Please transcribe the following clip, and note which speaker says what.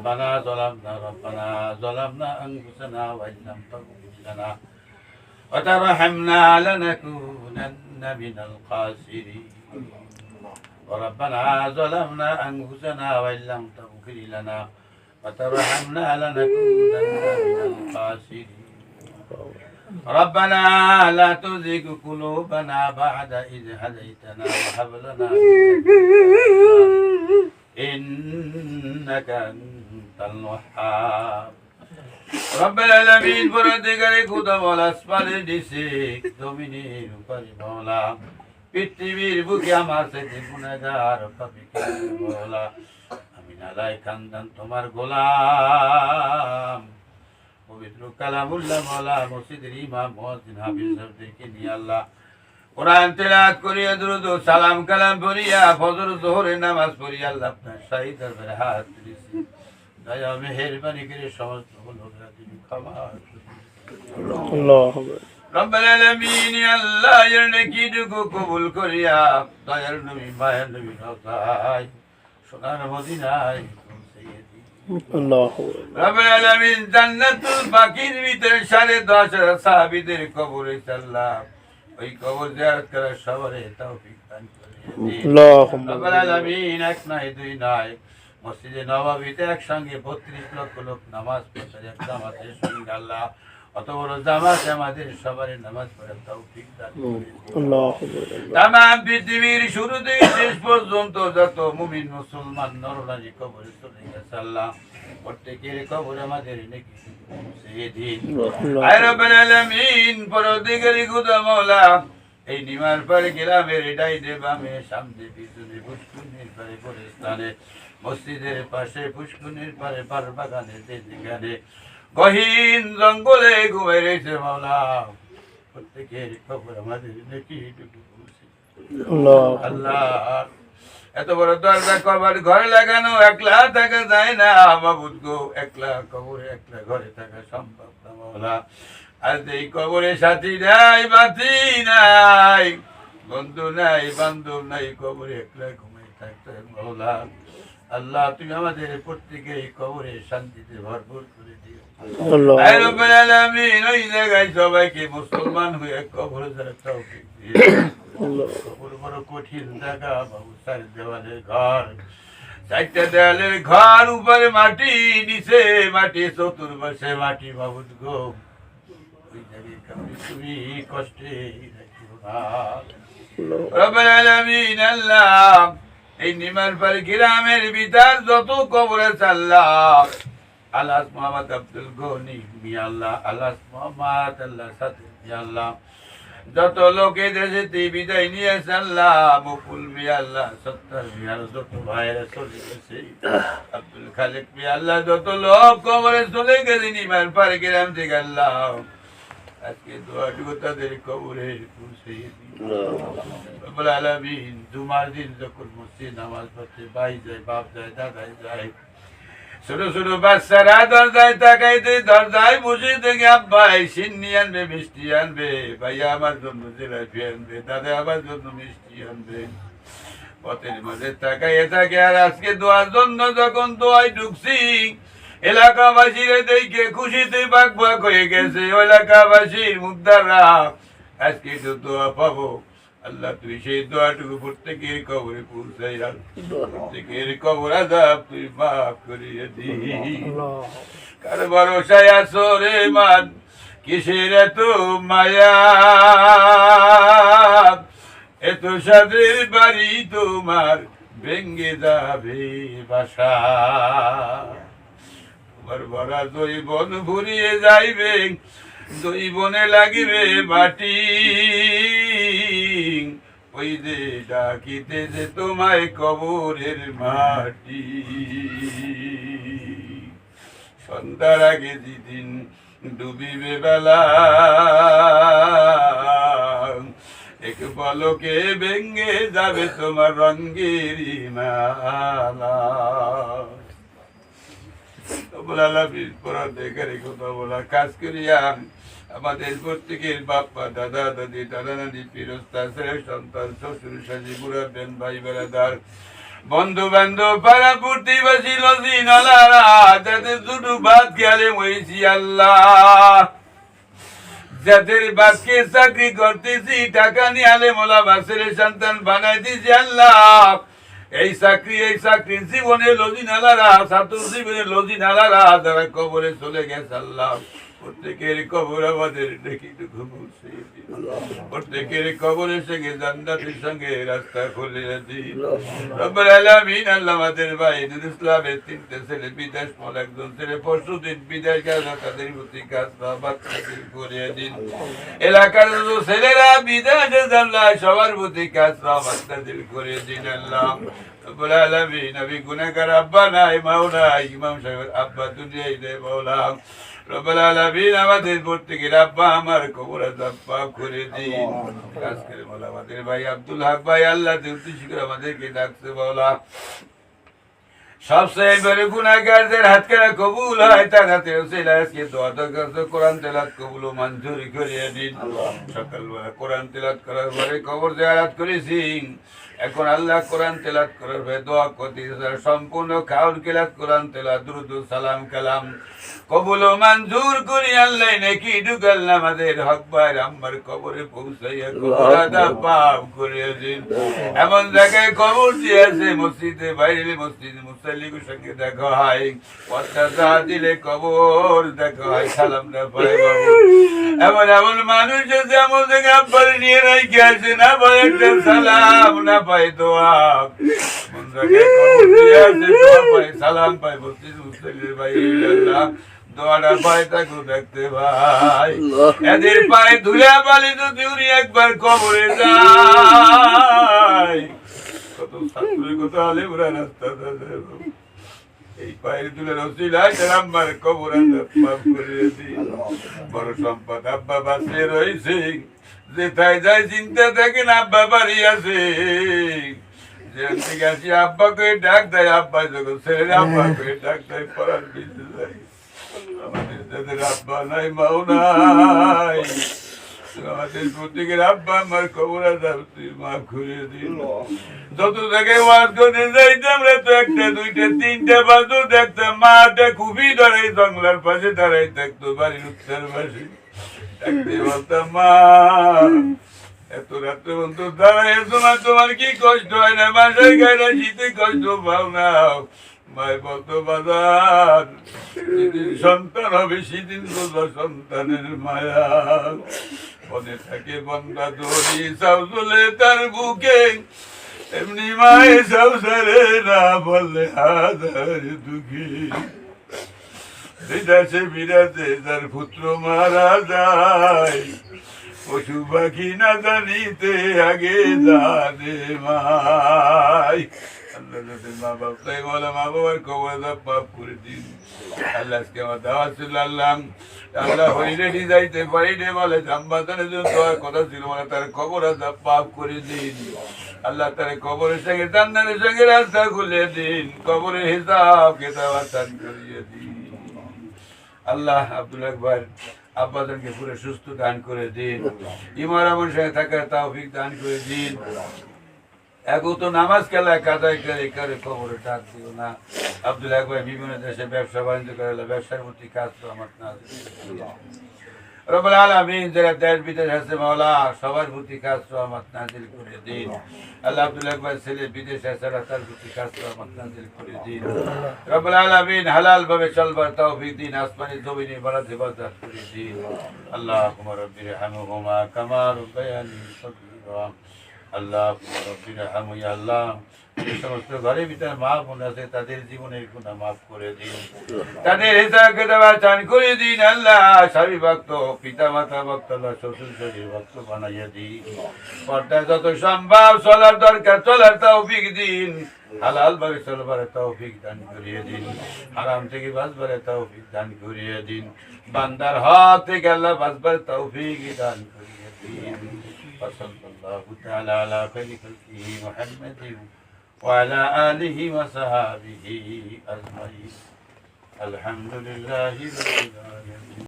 Speaker 1: ربنا ظلمنا ربنا ظلمنا أنفسنا وإن لم تغفر لنا. وترحمنا لنكونن من الخاسرين. وربنا ظلمنا أنفسنا وإن لم تغفر لنا. وترحمنا لنكونن من الخاسرين. ربنا لا تزغ قلوبنا بعد إذ هديتنا وهب لنا إنك أنت الوهاب رب العالمين পরদিগারে খুদা বল আসমানের নিচে জমিনের উপরে বলা পৃথিবীর বুকে আমার সাথে গুণাগার পাবি বলা আমি নালাই কান্দান তোমার গোলাম পবিত্র কালামুল্লাহ মৌলা মসজিদের ইমাম মহসিন হাফিজ সাহেবদেরকে নিয়ে আল্লাহ কোরআন তেলাত করিয়া দ্রুত সালাম কালাম পড়িয়া ফজর জোহরের নামাজ পড়িয়া আল্লাহ আপনার শাহী দরবারে হাত দিয়েছি। দয়া মেহেরবানি করে সমস্ত গুণা তিনি ক্ষমা করুন। রব্বুল আলামিন আল্লাহ এর নেকিটুকু কবুল করিয়া দয়ার নবী মায়ের নবী রতাই সোনার মদিনায় রব্বুল আলামিন জান্নাতুল বাকির ভিতরে সাড়ে দশ সাহাবীদের কবরে চাল্লাম ওই কবর জিয়ারত করার সবারে তৌফিক দান করে। রব্বুল আলামিন এক নাই দুই নাই মসজিদে নবাবিতে একসঙ্গে বত্রিশ লক্ষ লোক নামাজ পড়ছে জামাতের সঙ্গে আল্লাহ অত বড় জামাত আমাদের সবারই নামাজ পড়ে তৌফিক দান করে পৃথিবীর শুরু থেকে শেষ পর্যন্ত যত মুমিন মুসলমান নরনারী কবরে চলে গেছে আল্লাহ প্রত্যেকের কবর আমাদের নাকি পৌঁছে দিন। আয় রব্বুল আলামিন পরদিগেরি এই নিমার পারে গ্রামের ডাইনে বামে সামনে পিছনে পুষ্কুনির পারে পরিস্থানে মসজিদের পাশে পুষ্কুনির পারে পার বাগানে যেখানে গহীন জঙ্গলে ঘুমাই রয়েছে মাওলা। প্রত্যেকের খবর আমাদের নাকি আল্লাহ। এত বড় দরজা কবার ঘরে লাগানো একলা থাকা যায় না। বাবুদ গো একলা কবরে একলা ঘরে থাকা সম্ভব না মাওলা। আর এই কবরে সাথী নাই বাতি নাই বন্ধু নাই বান্ধব নাই কবরে একলা ঘুমাই থাকতে মাওলা। আল্লাহ তুমি আমাদের প্রত্যেকে এই কবরে শান্তিতে ভরপুর করে দিও। ওই জায়গায় সবাইকে মুসলমান হয়ে কবর কবর বড় কঠিন জায়গা বাবু চার দেওয়ালের ঘর। চারটা দেওয়ালের ঘর উপরে মাটি নিচে মাটি চতুর্পাশে মাটি বাবু গো। ওই জায়গায় তুমি কষ্টে রাখিও না। আলামিন আল্লাহ এই নিমার পর গ্রামের ভিতর যত কবর আছে আল্লাহ মোহাম্মদ আব্দুল গনি মিয়া আল্লাহ মোহাম্মদ, আল্লাহ সাথে মিয়া আল্লাহ। যত লোকে দেশে বিদায় নিয়েছে আল্লাহ মুকুল মিয়া আল্লাহ, সত্তর মিয়া যত ভাইয়েরা চলে গেছে, আব্দুল খালেক মিয়া আল্লাহ, যত লোক কবরে চলে গেছে, নিমার পারে গ্রাম থেকে আল্লাহ। আজকে দোয়াটুকু তাদের কবরে পৌঁছে রব্বুল আলামিন জুমার দিন যখন মসজিদ নামাজ পড়তে ভাই যায় বাপ যায় দাদাই যায় ছোট ছোট বাচ্চারা দরজায় তাকাইতে দরজায় বসে থেকে আব্বাই সিন্নি আনবে মিষ্টি আনবে ভাইয়া আমার জন্য জিলাপি আনবে দাদা আমার জন্য মিষ্টি আনবে। পথের মাঝে তাকাইয়ে থাকে আর আজকে দোয়ার জন্য যখন দোয়ায় ঢুকছি এলাকাবাসীর দেখে খুশিতে বাক বাক হয়ে গেছে এলাকাবাসীর মুদ্রারা আজকে একটু দোয়া পাবো। আল্লাহ তুই সেই দোয়াটুকু প্রত্যেকের কবরে পৌঁছাই প্রত্যেকের কবর আজাব তুই মাফ করিয়ে দি। কার ভরসায় আছো রে মান? কিসের এত মায়া? এত সাদের বাড়ি তোমার ভেঙ্গে যাবে বাসা। তোমার ভরা জৈবন ভরিয়ে যাইবে, জৈবনে লাগিবে মাটি ওই যে ডাকিতে যে তোমায় কবরের মাটি। সন্ধ্যার আগে যেদিন ডুবিবে বেলা, এক পলকে ভেঙ্গে যাবে তোমার রঙ্গের মালা। দেখার কথা বলা, কাজ করিয়া আমাদের প্রত্যেকের দাদা, দাদি দাদা ছেলে, সন্তান, শ্বশুর, শাশি, বুড়া, বেন, ভাই বেড়াদার বন্ধু বান্ধব, পাড়া প্রতিবাসী লজি, নালারা, যাদের দুটো ভাত খেয়ালে মরেছি আল্লাহ। যাদের বাসকে চাকরি করতেছি, টাকা নিয়ে আলে মোলা বাসের সন্তান বানাই দিছি আল্লাহ। এই চাকরি এই চাকরি, জীবনে লজি নালারা ছাত্র জীবনে লজি নালারা যারা কবরে চলে গেছে আল্লাহ। প্রত্যেকের কবর আমাদের। প্রত্যেকের কবরের সঙ্গে জান্নাতের সঙ্গে রাস্তা খুলে দিন। রব্বুল আলামিন আল্লাহ আমাদের ভাই নুর ইসলামের তিনটে ছেলে বিদেশ মল একজন ছেলে পরশু দিন বিদেশ গেল তাদের প্রতি কাজ বাচ্চাদের দিন। এলাকার যত ছেলেরা বিদেশে জানলা সবার প্রতি কাজ বাচ্চাদের করিয়ে দিন আল্লাহ। রব্বুল আলামিন নবী গুনাহগার আব্বা নাই মাও নাই ইমাম সাহেবের আব্বা দুনিয়ায় দে মাওলা রব্বুল আলামিন আমাদের প্রত্যেকের আব্বা আমার কবর আব্বা করে দিন। আজকের মাওলা আমাদের ভাই আব্দুল হক ভাই আল্লাহ আমাদেরকে হাত করে কবুল হয় তার হাতে আজকে দোয়া দরখাস্ত কোরআন তেলাত কবুল ও মঞ্জুরি করিয়ে দিন। সকালবেলা কোরআন তেলাত করার পরে কবর জিয়ারত করেছি। এখন আল্লাহ কোরআন তেলাত পরে দোয়া করতে সম্পূর্ণ খাউন কেলাত কোরআন তেলাত দ্রুত সালাম কালাম। কবুল মঞ্জুর করি আল্লাহ নাকি ঢুকাল আমাদের হক ভাই আম্মার কবরে পৌঁছাইয়া পাপ করিয়ে দিন এমন জায়গায় কবর দিয়েছে মসজিদে বাইরে মসজিদ মুসাল্লিকের সঙ্গে দেখা হয়। পর্দা দিলে কবর দেখা হয় সালাম না পায় বাবু। এমন এমন মানুষ যদি এমন জায়গায় আব্বার নিয়ে রেখে আসে না একটা সালাম না পায় দোয়া এমন জায়গায় দোয়া পায় সালাম পাই মসজিদ মুসলিমের ভাই আল্লাহ দোয়াটা পায় তাকে দেখতে ভাই এদের পায়ে ধুলে পালি তো দিউরি একবার কবরে যায়। কত ছাত্র কত আলে রাস্তা এই পায়ের রসিলায় আমার কবর মাফ করে দিন বড় সম্পদ আব্বা বাঁচিয়ে রয়েছে। যেথায় যায় চিন্তা থাকেন আব্বা বাড়ি আছে। যেখান থেকে আসি আব্বাকে ডাক দেয়, আব্বা যখন ছেলে আব্বাকে ডাক দেয় পড়ার বিদ্যুৎ আমাদের যাদের আব্বা নাই, মাও নাই। আমাদের প্রত্যেকের আব্বা আমার খবর মাফ করে দিন যত জায়গায় ওয়াজ করে যাইতাম রে তো একটা দুইটা তিনটা বাজু দেখতাম। মাটা খুবই ধরে জঙ্গলার পাশে দাঁড়াই থাকতো বাড়ির উত্তর পাশে। বলতাম মা। এত রাত্রে বন্ধু দাঁড়ায় তোমার তোমার কি কষ্ট হয় না? বাসায় গায়ে শীতে কষ্ট পাও না। বাজার সন্তানের মায়া। থাকে সাউজলে তার বুকে। এমনি মায়ে সাউসারে না বললে হাজার দুঃখী। বিরাজে যার পুত্র মারা যায়। পশু পাখি না জানিতে আগে জানে মাই। আল্লাহ যাদের আমার আব্বাদানকে পুরো সুস্থ দান করে দিন। ইমার আমন সঙ্গে থাকার তাওফিক দান করে দিন। এখন তো নামাজ খেলা কাদাই করে করে খবরে ডাক দিও না। আব্দুল আকবর বিভিন্ন দেশে ব্যবসা বাণিজ্য করে ব্যবসার প্রতি কাজ তো আমার না। আল্লাহ আল্লাহ রব্বির আল্লাহ। সমস্ত ঘরে ভিতরে মা বোন আছে তাদের জীবনের গুণা মাফ করে দিন। তাদের চান করে দিন আল্লাহ। স্বামী ভক্ত পিতা মাতা ভক্ত আল্লাহ শ্বশুর শরীর ভক্ত বানাইয়া দিন। পর্দায় যত সম্ভব চলার দরকার চলার তৌফিক দিন। হালাল ভাবে চলবার তৌফিক দান করিয়ে দিন। হারাম থেকে বাঁচবার তৌফিক দান করিয়ে দিন। বান্দার হাত থেকে আল্লাহ বাঁচবার তৌফিক দান করিয়ে দিন। وصلى الله تعالى على خير خلقه محمد وعلى آله وصحابه أجمعين. الحمد لله رب العالمين.